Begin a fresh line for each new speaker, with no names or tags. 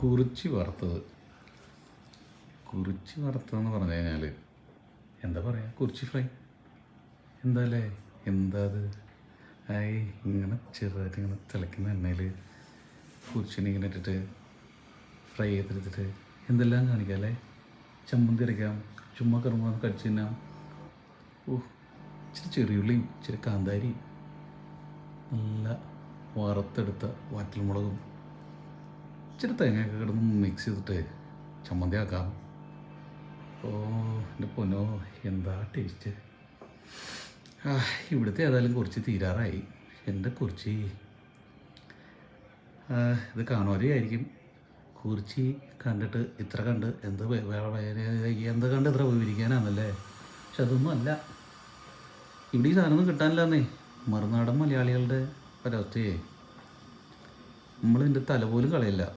കുറിച്ച് വറുത്തത്. കുറിച്ച് വറുത്തതെന്ന് പറഞ്ഞു കഴിഞ്ഞാൽ എന്താ പറയുക കുറിച്ച് ഫ്രൈ. എന്താ അല്ലേ എന്താ അത്? ആയി ഇങ്ങനെ ചെറുതായിട്ട് ഇങ്ങനെ തിളയ്ക്കുന്ന എണ്ണയിൽ കുറിച്ചിനെ ഇങ്ങനെ ഇട്ടിട്ട് ഫ്രൈ ചെയ്തെടുത്തിട്ട് എന്തെല്ലാം കാണിക്കാം അല്ലേ? ചമ്മന്തി അരയ്ക്കാം ചുമ്മാ കറുമ്പ കടിച്ച് തിന്നാം. ഓ ഇച്ചിരി ചെറിയുള്ളിയും ഇച്ചിരി കാന്താരി നല്ല വറുത്തെടുത്ത വാറ്റൽമുളകും ഇച്ചിരി തേങ്ങയൊക്കെ കിടന്ന് മിക്സ് ചെയ്തിട്ട് ചമ്മന്തി ആക്കാം ഓ എന്റെ പൊന്നോ എന്താ ടേസ്റ്റ് ആ ഇവിടുത്തെ ഏതായാലും കുറച്ച് തീരാറായി. എന്റെ കുറിച്ച്. ഇത് കാണുവാനായിരിക്കും കുറിച്ച് കണ്ടിട്ട് ഇത്ര കണ്ട് എന്ത് എന്ത് കണ്ട് ഇത്ര വിവരിക്കാനാണല്ലേ പക്ഷെ അതൊന്നും അല്ല. ഇവിടെ ഈ സാധനമൊന്നും കിട്ടാനില്ലെന്നേ. മറുനാടൻ മലയാളികളുടെ ഒരവസ്ഥയെ. നമ്മൾ ഇതിന്റെ തല പോലും കളയില്ല.